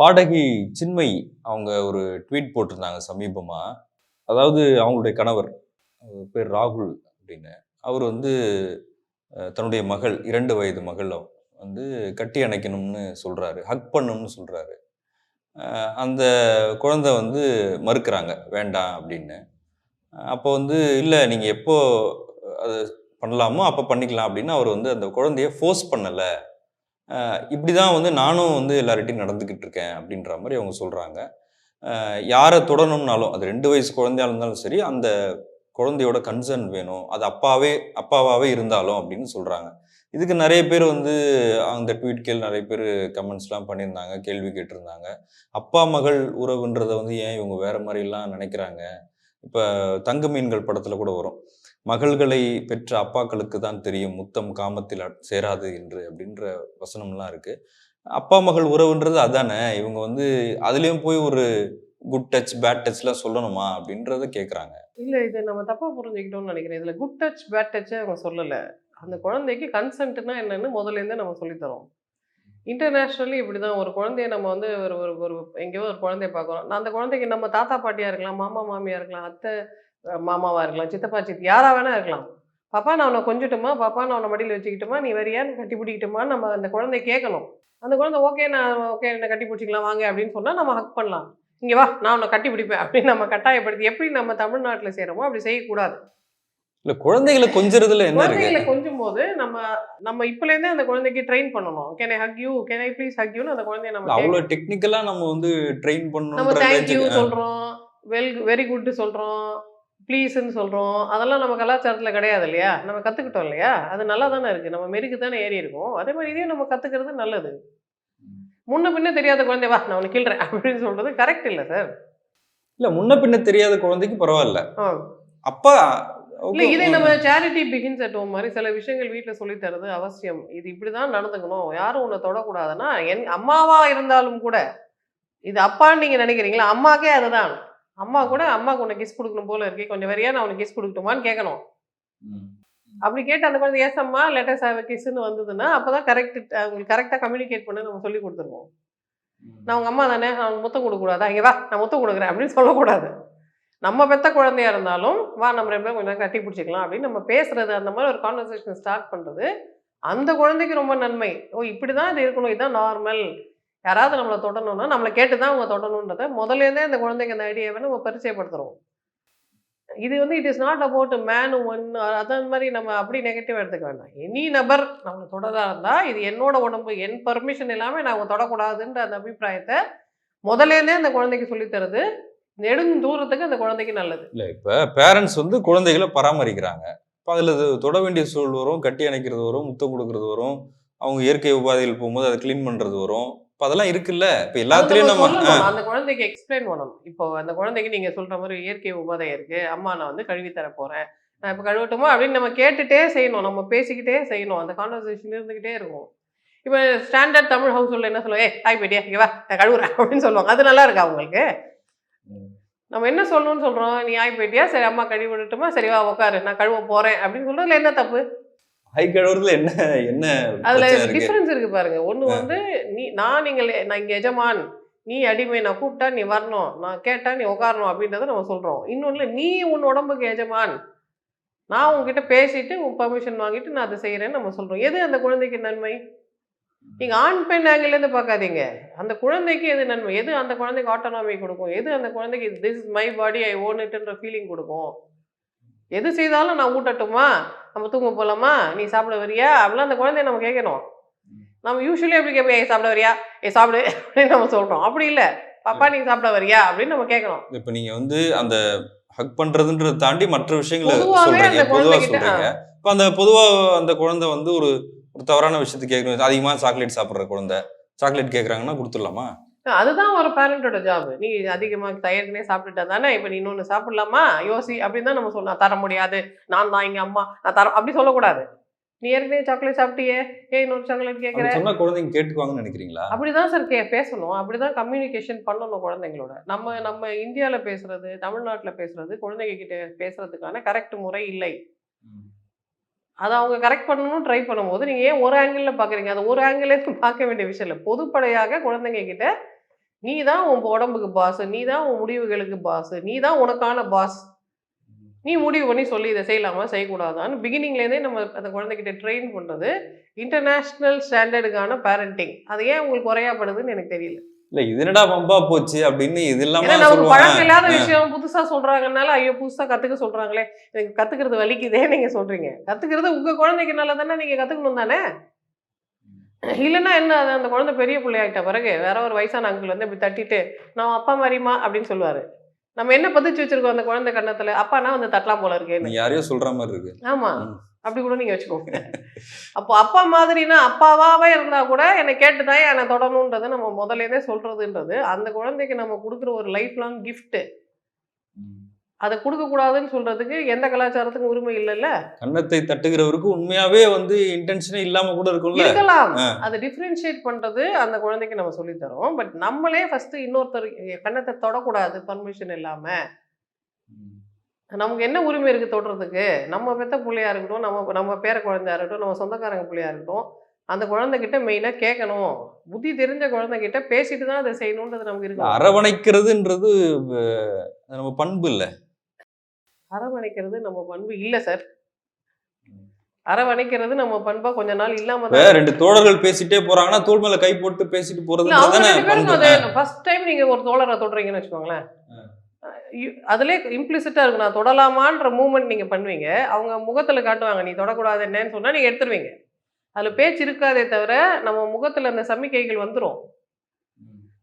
பாடகி சின்மை அவங்க ஒரு ட்வீட் போட்டிருந்தாங்க சமீபமாக அதாவது அவங்களுடைய கணவர் பேர் ராகுல் அப்படின்னு. அவர் வந்து தன்னுடைய மகள் இரண்டு வயது மகள் வந்து கட்டி அணைக்கணும்னு சொல்கிறாரு ஹக் பண்ணணும்னு சொல்கிறாரு அந்த குழந்தை வந்து மறுக்கிறாங்க வேண்டாம் அப்படின்னு. அப்போ வந்து இல்லை நீங்கள் எப்போ அது பண்ணலாமோ அப்போ பண்ணிக்கலாம் அப்படின்னு அவர் வந்து அந்த குழந்தைய ஃபோர்ஸ் பண்ணலை. இப்படி தான் வந்து நானும் வந்து எல்லார்கிட்டையும் நடந்துக்கிட்டு இருக்கேன் அப்படின்ற மாதிரி அவங்க சொல்கிறாங்க யாரை தொடணும்னாலும் அது ரெண்டு வயசு குழந்தையா இருந்தாலும் சரி அந்த குழந்தையோட கன்சர்ன் வேணும். அது அப்பாவே அப்பாவாகவே இருந்தாலும் அப்படின்னு சொல்கிறாங்க இதுக்கு நிறைய பேர் வந்து அந்த ட்வீட் கேள் நிறைய பேர் கமெண்ட்ஸ்லாம் பண்ணியிருந்தாங்க கேள்வி கேட்டிருந்தாங்க. அப்பா மகள் உறவுன்றதை வந்து ஏன் இவங்க வேறு மாதிரிலாம் நினைக்கிறாங்க? இப்போ தங்க மீன்கள் படத்தில் கூட வரும். மகள்களை பெற்ற அப்பாக்களுக்கு தான் தெரியும் முத்தம் காமத்தில் சேராது என்று அப்படின்ற வசனம்லாம் இருக்கு. அப்பா மகள் உறவுன்றது அதானே? இவங்க வந்து அதுலேயும் போய் ஒரு குட் டச் பேட் டச்லாம் சொல்லணுமா அப்படின்றத கேட்குறாங்க இல்ல இதை நம்ம தப்பா புரிஞ்சுக்கிட்டோம்னு நினைக்கிறேன். இதுல குட் டச் பேட் டச்சே அவங்க சொல்லல. அந்த குழந்தைக்கு கன்சென்ட்னா என்னன்னு முதல்ல இருந்தே நம்ம சொல்லித்தரோம் தரோம். இன்டர்நேஷ்னலி இப்படிதான். ஒரு குழந்தைய நம்ம வந்து ஒரு ஒரு ஒரு எங்கேயோ ஒரு குழந்தைய பார்க்குறோம். நான் அந்த குழந்தைக்கு நம்ம தாத்தா பாட்டியா இருக்கலாம் மாமா மாமியா இருக்கலாம் அத்தை அஹ், மாமாவா இருக்கலாம் சித்தப்பா சித்தி யாரா வேணா இருக்கலாம். பாப்பா நான் உன்னை கொஞ்சட்டுமா? பாப்பா நான் உன்னை மடியில் வச்சுக்கிட்டுமா? நீ வரியான்னு கட்டி பிடிக்கட்டுமான்னு நம்ம அந்த குழந்தைய கேட்கணும். அந்த குழந்தை ஓகே நான் ஓகே என்னை கட்டி பிடிச்சிக்கலாம் வாங்க அப்படின்னு சொன்னா நம்ம ஹக் பண்ணலாம். இங்க வா நான் உன்னை கட்டி பிடிப்பேன் அப்படின்னு நம்ம கட்டாயப்படுத்தி எப்படி நம்ம தமிழ்நாட்டில் செய்கிறோமோ அப்படி செய்யக்கூடாது. இல்லை குழந்தைகளை கொஞ்சறதுல என்ன குழந்தைகளை கொஞ்சம் போது நம்ம நம்ம இப்பலேருந்தே அந்த குழந்தைக்கு ட்ரெயின் பண்ணணும். Can I hug you can I please hug யூன்னு அந்த குழந்தைய நம்ம அவ்வளோ. டெக்னிக்கலாக நம்ம வந்து ட்ரெயின் நம்ம பண்ணணுன்ற தேங்க்யூ சொல்றோம். வெல் வெரி குட் சொல்றோம். ப்ளீஸ்ன்னு சொல்றோம். அதெல்லாம் நம்ம கலாச்சாரத்துல கிடையாது இல்லையா? நம்ம கத்துக்கிட்டோம் இல்லையா? அது நல்லா தானே இருக்கு. நம்ம மெருக்கு தானே ஏறி இருக்கும். அதே மாதிரி இதையும் நம்ம கத்துக்கிறது நல்லது. முன்ன பின்ன தெரியாத குழந்தை வா நான் உனக்கு கிள்றேன் அப்படின்னு சொல்றது கரெக்ட் இல்லை சார் இல்ல முன்ன பின்ன தெரியாத குழந்தைக்கு பரவாயில்ல. அப்பா இல்ல இதை நம்ம சேரிட்டி பிகின்ஸ் அட் ஹோம் மாதிரி சில விஷயங்கள் வீட்ல சொல்லி தரது அவசியம். இது இப்படிதான் நடந்துக்கணும். யாரும் உன்னை தொடக்கூடாதுன்னா என் அம்மாவா இருந்தாலும் கூட இது அப்பான்னு நீங்க நினைக்கிறீங்களா? அம்மாக்கே அதுதான். அம்மா கூட அம்மாக்கு உன்னை கிஸ் கொடுக்கணும் போல இருக்கே கொஞ்சம் வரியா நான் உனக்கு கிஸ் கொடுக்கட்டுமான்னு கேட்கணும் அப்படி கேட்டு அந்த குழந்தை ஏஸ் அம்மா லெட்டர்ஸ் ஆவ கிஸ்ன்னு வந்ததுன்னா அப்பதான் கரெக்ட் உங்களுக்கு கரெக்டா கம்யூனிகேட் பண்ண நம்ம சொல்லி கொடுத்துருவோம். நான் உங்க அம்மா தானே நான் உனக்கு முத்தம் கொடுக்கக்கூடாதா இங்க வா நான் முத்தம் கொடுக்குறேன் அப்படின்னு சொல்லக்கூடாது. நம்ம பெத்த குழந்தையா இருந்தாலும் வா நம்ம ரெண்டு பேரும் கொஞ்சம் கட்டி பிடிச்சிக்கலாம் அப்படின்னு நம்ம பேசுறது அந்த மாதிரி ஒரு கான்வர்சேஷன் ஸ்டார்ட் பண்றது அந்த குழந்தைக்கு ரொம்ப நன்மை. ஓ இப்படிதான் இது இருக்கணும் இதுதான் நார்மல் யாராவது நம்மளை தொடணும்னா நம்மளை கேட்டு தான் அவங்க தொடணுன்றத முதலேருந்தே அந்த குழந்தைக்கு அந்த ஐடியாவை நம்ம பரிச்சயப்படுத்துறோம். இது வந்து it is not about man one அதான் மாதிரி நம்ம அப்படி நெகட்டிவ் எடுத்துக்க வேண்டாம். எனி நபர் நம்மளை தொடராக இருந்தால் இது என்னோட உடம்பு என் பர்மிஷன் இல்லாமல் நான் அவங்க தொடக்கூடாதுன்ற அந்த அபிப்பிராயத்தை முதலேருந்தே அந்த குழந்தைக்கு சொல்லித்தருது நெடும் தூரத்துக்கு அந்த குழந்தைக்கு நல்லது. இல்லை இப்போ பேரண்ட்ஸ் வந்து குழந்தைகளை பராமரிக்கிறாங்க. இப்போ அதில் தொட வேண்டிய சூழல் வரும் கட்டி அணைக்கிறது வரும் முத்தம் கொடுக்கறது வரும் அவங்க இயற்கை உபாதைகள் போகும்போது அதை க்ளீன் பண்ணுறது வரும். இப்போ அதெல்லாம் இருக்குல்ல. இப்போ எல்லாத்துலயும் நம்ம. அந்த குழந்தைக்கு எக்ஸ்பிளைன் பண்ணணும். இப்போ அந்த குழந்தைக்கு நீங்க சொல்ற மாதிரி இயற்கை உபாதை இருக்கு. அம்மா நான் வந்து கழுவி தர போறேன். நான் இப்போ கழுவட்டுமா? அப்படின்னு நம்ம கேட்டுட்டே செய்யணும். நம்ம பேசிக்கிட்டே செய்யணும். அந்த கான்வர்சேஷன் இருந்துகிட்டே இருக்கும். இப்போ ஸ்டாண்டர்ட் தமிழ் ஹவுஸ் உள்ள என்ன சொல்லுவோம் ஏ ஹாய் பேட்டியா இங்க வா நான் கழுவுறேன். அப்படின்னு சொல்லுவாங்க. அது நல்லா இருக்கா உங்களுக்கு? நம்ம என்ன சொல்லணும்னு சொல்றோம்? நீ ஆய் போயிட்டியா? சரி அம்மா கழுவி விடட்டுமா? சரி வா உட்காரு நான் கழுவ போறேன். அப்படின்னு சொல்றதுல என்ன தப்பு? ஹை கழுவுறதுல என்ன என்ன அதுல டிஃபரன்ஸ் இருக்கு? பாருங்க. ஒண்ணு வந்து நீ நான் நீங்கள் நான் இங்க எஜமான் நீ அடிமை நான் கூப்பிட்டா நீ வரணும் நான் கேட்டா நீ உட்காரணும் அப்படின்றத நம்ம சொல்றோம். இன்னொன்னு நீ உன் உடம்புக்கு எஜமான். நான் உன்கிட்ட பேசிட்டு உன் பர்மிஷன் வாங்கிட்டு நான் அதை செய்யறேன்னு நம்ம சொல்றோம். எது அந்த குழந்தைக்கு நன்மை? நீங்க ஆண் பெண் angle ல இருந்து பார்க்காதீங்க. அந்த குழந்தைக்கு எது நன்மை? எது அந்த குழந்தைக்கு ஆட்டோனாமி கொடுக்கும்? எது அந்த குழந்தைக்கு this is my body I own இட்ன்ற feeling கொடுக்கும்? எது செய்தாலும் நான் ஊட்டட்டுமா? நம்ம தூங்க போலாமா? நீ சாப்பிட வரியா? அப்படிலாம் அந்த குழந்தைய நம்ம கேட்கணும் நம்ம யூஸ்வலி எப்படி கேட்போம் ஏ சாப்பிட வரியா? ஏ சாப்பிடு அப்படின்னு நம்ம சொல்றோம். அப்படி இல்லை. பாப்பா நீங்க சாப்பிட வரியா? அப்படின்னு நம்ம கேட்கணும் இப்போ நீங்க வந்து அந்த ஹக் பண்றதுன்றதை தாண்டி மற்ற விஷயங்களை பொதுவாவே சொல்றீங்க. அந்த பொதுவா குழந்தைகிட்ட, சொல்றீங்க. இப்போ அந்த பொதுவா அந்த குழந்தை வந்து ஒரு ஒரு தவறான விஷயத்தை கேட்கணும். அதிகமா சாக்லேட் சாப்பிடுற குழந்தை. சாக்லேட் கேட்குறாங்கன்னா கொடுத்துடலாமா? அதுதான் ஒரு பேரண்டோட ஜாப் நீ அதிகமாக தயர்னே சாப்பிட்டுட்டா தானே? இப்போ நீ இன்னொன்று சாப்பிடலாமா? யோசி அப்படின்னு தான் நம்ம சொல்லலாம் தர முடியாது. நான் தான் எங்க அம்மா. நான் தர அப்படி சொல்லக்கூடாது. நீ ஏற்கனவே சாக்லேட் சாப்பிட்டியே? ஏன் இன்னொரு சாக்லேட் கேட்குற அப்படி சொன்னா குழந்தைங்க கேட்டுக்குவாங்கன்னு நினைக்கிறீங்களா? அப்படிதான் சார் கே பேசணும். அப்படிதான் கம்யூனிகேஷன் பண்ணணும் குழந்தைங்களோட. நம்ம நம்ம இந்தியாவில் பேசுறது தமிழ்நாட்டில் பேசுறது குழந்தைங்க கிட்ட பேசுறதுக்கான கரெக்ட் முறை இல்லை. அதை அவங்க கரெக்ட் பண்ணணும் ட்ரை பண்ணும்போது நீங்கள் ஏன் ஒரு ஆங்கிளில் பார்க்குறீங்க அது ஒரு ஆங்கிளே பார்க்க வேண்டிய விஷயம் இல்லை. பொதுப்படையாக குழந்தைங்க கிட்ட நீ தான் உன் உடம்புக்கு பாஸ் நீ தான் உன் முடிவுகளுக்கு பாஸ் நீ தான் உனக்கான பாஸ் நீ முடிவு பண்ணி சொல்லி இதை செய்யலாமா செய்யக்கூடாதான்னு. பிகினிங்லேருந்தே நம்ம அந்த குழந்தைகிட்ட ட்ரெயின் பண்ணுறது இன்டர்நேஷ்னல் ஸ்டாண்டர்டுக்கான பேரண்டிங் அது ஏன் உங்களுக்கு குறையாப்படுதுன்னு எனக்கு தெரியல. இல்ல இது என்னடா பம்பா போச்சு அப்படின்னு இது இல்லாம பழக்கம் இல்லாத விஷயம். புதுசா சொல்றாங்கனால ஐயோ புதுசா கத்துக்க சொல்றாங்களே. எனக்கு கத்துக்கிறது வலிக்குதே நீங்க சொல்றீங்க. கத்துக்கிறது உங்க குழந்தைக்கு நல்லதானே நீங்க கத்துக்கணும் தானே? இல்லைன்னா என்ன அது அந்த குழந்தை பெரிய பிள்ளையாயிட்ட பிறகு வேற ஒரு வயசான அங்கிள் வந்து இப்படி தட்டிட்டு நான் அப்பா மாதிரிமா அப்படின்னு சொல்லுவாரு. நம்ம என்ன பதிச்சு வச்சிருக்கோம் அந்த குழந்தை கண்ணத்துல அப்பானா வந்து தட்டலாம் போல இருக்கேன்னு. நீ யாரையோ சொல்ற மாதிரி இருக்கு. ஆமா. அப்படி கூட நீங்க வச்சுக்கோங்க. அப்போ அப்பா மாதிரினா அப்பாவாவே இருந்தா கூட என்னை கேட்டுதான் என்னை தொடணுன்றது நம்ம முதல்லேருந்தே சொல்றதுன்றது. அந்த குழந்தைக்கு நம்ம கொடுக்குற ஒரு லைஃப் லாங் gift அதை கொடுக்க கூடாதுன்னு சொல்றதுக்கு எந்த கலாச்சாரத்துக்கும் உரிமை இல்லைல்ல? கன்னத்தை தட்டுகிறவருக்கு உண்மையாவே வந்து இன்டென்ஷனே இல்லாம கூட இருக்கும்ல? இருக்கலாம். அதை டிஃபரன்ஷியேட் பண்றது அந்த குழந்தைக்கு நம்ம சொல்லித் தரோம். பட் நம்மளே ஃபர்ஸ்ட் இன்னொருத்தர் கண்ணத்தை தொடக்கூடாது பர்மிஷன் இல்லாம. நமக்கு என்ன உரிமை இருக்கு தொடுறதுக்கு? நம்ம பெத்த பிள்ளையா இருக்கட்டும் நம்ம நம்ம பேர குழந்தையா இருக்கட்டும் நம்ம சொந்தக்காரங்க பிள்ளையா இருக்கட்டும் அந்த குழந்தைகிட்ட மெயினா கேட்கணும். புத்தி தெரிஞ்ச குழந்தைகிட்ட பேசிட்டு தான் அதை செய்யணுன்றது நமக்கு இருக்கு. அரவணைக்கிறதுன்றது நம்ம பண்பு இல்ல. அரவணைக்கிறது நம்ம பண்பு இல்ல சார். அரவணைக்கிறது நம்ம பண்பா கொஞ்ச நாள் இல்லாம ரெண்டு தோழர்கள் பேசிட்டே போறாங்கன்னா தோள் மேல கை போட்டு பேசிட்டு போறது ஃபர்ஸ்ட் டைம் நீங்க ஒரு தோழரை தொடுறீங்கன்னு வச்சுக்கோங்களேன். அதுலயே இம்ப்ளிசிட்டா இருக்கு நான் தொடலாமான்ற மூமெண்ட் நீங்க பண்ணுவீங்க. அவங்க முகத்துல காட்டுவாங்க நீ தொடக்கூடாது என்னன்னு சொன்னா நீங்க எடுத்துருவீங்க. அதுல பேச்சு இருக்காதே தவிர நம்ம முகத்துல அந்த சமிக்கைகள் வந்துரும்.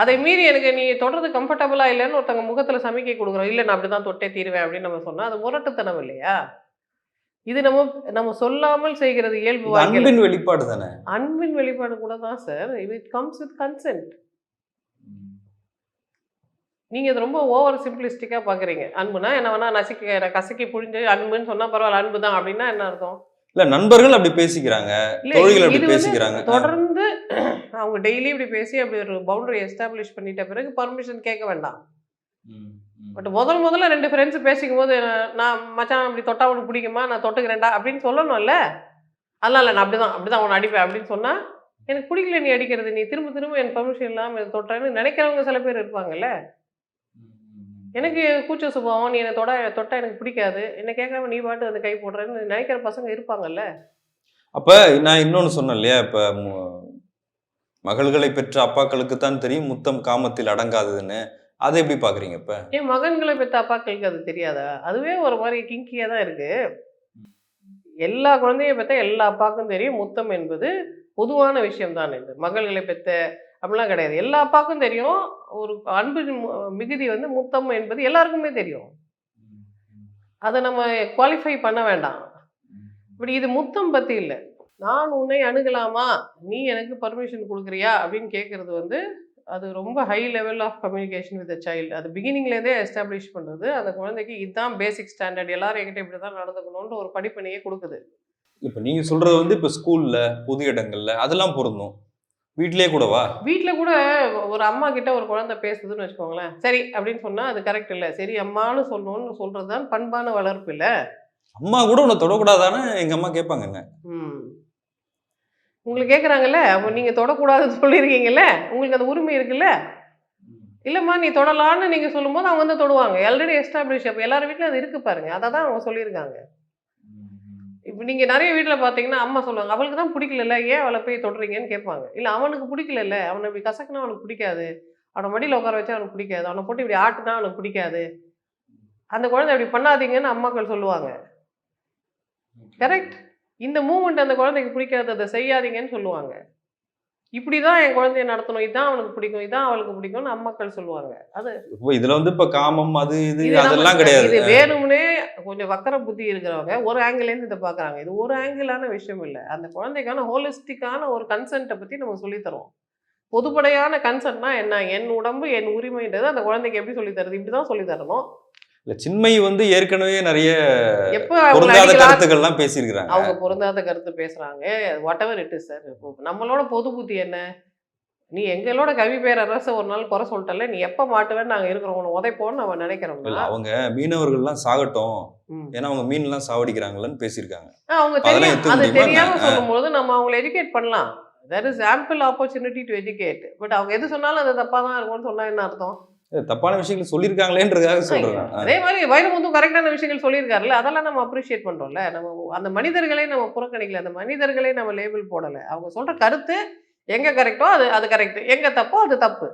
அதை மீறி எனக்கு நீ தொடர்றது கம்ஃபர்டபுளா இல்லைன்னு ஒருத்தவங்க முகத்துல சமிக்கை கொடுக்குறோம். இல்ல நான் அப்படிதான் தொட்டே தீருவேன் அப்படின்னு நம்ம சொன்னா அது முரட்டுத்தனம் இல்லையா? இது நம்ம நம்ம சொல்லாமல் செய்கிறது இயல்பு அன்பின் வெளிப்பாடு தானே? அன்பின் வெளிப்பாடு கூட தான் sir it comes with consent நீங்க இது ரொம்ப ஓவர் சிம்பிளிஸ்டிக்கா பாக்குறீங்க. அன்புனா என்ன வேணா நசுக்கி கசக்கி புழிஞ்சு அன்புன்னு சொன்னா பரவாயில்ல அன்பு தான் அப்படின்னா என்ன அர்த்தம்? இல்ல நண்பர்கள் அப்படி பேசிக்கிறாங்க இது அப்படி பேசிக்கிறாங்க. தொடர்ந்து அவங்க டெய்லி இப்படி பேசி அப்படி ஒரு பவுண்டரி எஸ்டாப்ளிஷ் பண்ணிட்ட பிறகு பர்மிஷன் கேட்க வேண்டாம். பட் முதல் முதல்ல ரெண்டு ஃப்ரெண்ட்ஸ் பேசிக்கும் போது நான் மச்சான் அப்படி தொட்டா உனக்கு பிடிக்குமா? நான் தொட்டுக்கிறேன்டா அப்படின்னு சொல்லணும்ல. அதெல்லாம் இல்லை நான் அப்படிதான் அப்படிதான் உன்னை அடிப்பேன் அப்படின்னு சொன்னா எனக்கு பிடிக்கல நீ அடிக்கிறது. நீ திரும்ப திரும்ப என் பர்மிஷன் இல்லாமல் தொட்டேன்னு நினைக்கிறவங்க சில பேர் இருப்பாங்கல்ல. எனக்கு கூச்ச சுபாவம் நீ என்னை தொட தொட்டா எனக்கு பிடிக்காது. என்ன கேட்காம நீ பாட்டு அந்த கை போடுறேன்னு நினைக்கிற பசங்க இருப்பாங்கல்ல? அப்ப நான் இன்னொன்னு சொன்னேன் இல்லையா? இப்ப மகள்களை பெற்ற அப்பாக்களுக்கு தான் தெரியும் முத்தம் காமத்தில் அடங்காததுன்னு. அதை எப்படி பாக்குறீங்க இப்ப? என் மகன்களை பெற்ற அப்பாக்களுக்கு அது தெரியாதா? அதுவே ஒரு மாதிரி கிங்கியா தான் இருக்கு. எல்லா குழந்தையை பெற்ற எல்லா அப்பாக்கும் தெரியும் முத்தம் என்பது பொதுவான விஷயம் தான் இது. மகள்களை பெற்ற அப்படிலாம் கிடையாது. எல்லா அப்பாக்கும் தெரியும் ஒரு அன்பு மிகுதி வந்து முத்தம் என்பது எல்லாருக்குமே தெரியும். அதை நம்ம குவாலிஃபை பண்ண வேண்டாம். இப்படி இது முத்தம் பற்றி இல்லை. நான் உன்னை அணுகலாமா? நீ எனக்கு பர்மிஷன் கொடுக்குறியா? அப்படின்னு கேட்குறது வந்து அது ரொம்ப high level of communication with child அது பிகினிங்லேருந்தே எஸ்டாப்ளிஷ் பண்ணுறது அந்த குழந்தைக்கு இதுதான் பேசிக் ஸ்டாண்டர்ட் எல்லாரும் என்கிட்ட இப்படி தான் நடந்துக்கணுன்ற ஒரு படிப்பினையே கொடுக்குது. இப்போ நீங்கள் சொல்கிறது வந்து இப்போ ஸ்கூலில் பொது இடங்களில் அதெல்லாம் பொருந்தும். வீட்லயே கூடவா? வீட்டில் கூட ஒரு அம்மா கிட்ட ஒரு குழந்தை பேசுதுன்னு வச்சுக்கோங்களேன். சரி அப்படின்னு சொன்னால் அது கரெக்ட் இல்லை. சரி அம்மான்னு சொல்லணும்னு சொல்கிறது தான் பண்பான வளர்ப்பு இல்லை? அம்மா கூட உன்னை தொடக்கூடாதான்னு எங்க அம்மா கேட்பாங்க என்ன ம். உங்களுக்கு கேட்குறாங்கல்ல அப்போ நீங்கள் தொடக்கூடாதுன்னு சொல்லியிருக்கீங்கல்ல? உங்களுக்கு அந்த உரிமை இருக்குல்ல? இல்லைம்மா நீ தொடலான்னு நீங்கள் சொல்லும்போது அவங்க வந்து தொடுவாங்க. ஆல்ரெடி எஸ்டாப்ளிஷ் அப்போ எல்லார் வீட்லையும் அது இருக்கு பாருங்க. அதை தான் அவங்க சொல்லியிருக்காங்க. இப்போ நீங்கள் நிறைய வீட்டில் பார்த்தீங்கன்னா அம்மா சொல்லுவாங்க அவளுக்கு தான் பிடிக்கல ஏன் அவளை போய் தொடுறீங்கன்னு கேட்பாங்க. இல்லை அவனுக்கு பிடிக்கல அவனை இப்படி கசக்குனா அவனுக்கு பிடிக்காது. அவனை மடியில் உட்கார வச்சா அவனுக்கு பிடிக்காது. அவனை போட்டு இப்படி ஆட்டுனா அவனுக்கு பிடிக்காது. அந்த குழந்தை இப்படி பண்ணாதீங்கன்னு அம்மாக்கள் சொல்லுவாங்க. கரெக்ட் இந்த மூமெண்ட் அந்த குழந்தைக்கு பிடிக்காது அதை செய்யாதீங்கன்னு சொல்லுவாங்க. இப்படி தான் என் குழந்தைய நடத்தணும். இதான் அவனுக்கு பிடிக்கும். இதான் அவளுக்கு பிடிக்கும்னு அம்மாக்கள் சொல்லுவாங்க. அது இப்போ இதுல வந்து இப்ப காமம் அது இது அதெல்லாம் இது கிடையாது வேணும்னே கொஞ்சம் வக்கர புத்தி இருக்கிறவங்க ஒரு ஆங்கிள் இருந்து இதை பார்க்கறாங்க இது ஒரு ஆங்கிளான விஷயம் இல்லை. அந்த குழந்தைக்கான ஹோலிஸ்டிக்கான ஒரு கன்சென்ட்டை பத்தி நம்ம சொல்லித் தரோம் பொதுப்படையான கன்சென்ட்னா என்ன? என் உடம்பு என் உரிமைன்றது அந்த குழந்தைக்கு எப்படி சொல்லித் தருது? இப்படிதான் சொல்லித் தரணும். இல்ல சின்மை வந்து ஏற்கனவே நிறைய பொருந்தாத கருத்துக்கள்லாம் பேசியிருக்கிறாங்க. அவங்க பொருந்தாத கருத்து பேசுறாங்க. Whatever it is sir நம்மளோட பொது புத்தி என்ன? நீ எங்களோட கவி பேரரச ஒரு நாள் குறை சொல்லிட்டல நீ எப்ப மாட்டுவேன்னு நாங்க இருக்கிறோம். உன்னை உதைப்போன்னு நம்ம இல்ல நினைக்கிறோம்னா அவங்க மீனவர்கள்லாம் சாகட்டும். ஏன்னா அவங்க மீன் எல்லாம் சாவடிக்கிறாங்களான்னு பேசியிருக்காங்க. அவங்க தெரியும். அது முடியுமா? தெரியாம என்ன? சொல்லும்போது நம்ம அவங்களை எஜுகேட் பண்ணலாம். There is ample opportunity to educate but அவங்க எது சொன்னாலும் அது தப்பாக தான் இருக்கும்னு சொன்னா என்ன அர்த்தம்? தப்பான விஷயங்கள் சொல்லியிருக்காங்களேன்றதுக்காக சொல்றேன் அதே மாதிரி வைரமுத்து கரெக்டான விஷயங்கள் சொல்லியிருக்காருல்ல அதெல்லாம் நம்ம அப்ரிஷியேட் பண்றோம்ல. நம்ம அந்த மனிதர்களை நம்ம புறக்கணிக்கல அந்த மனிதர்களை நம்ம லேபிள் போடல. அவங்க சொல்ற கருத்து எங்க கரெக்டோ அது அது கரெக்ட் எங்க தப்போ அது தப்பு.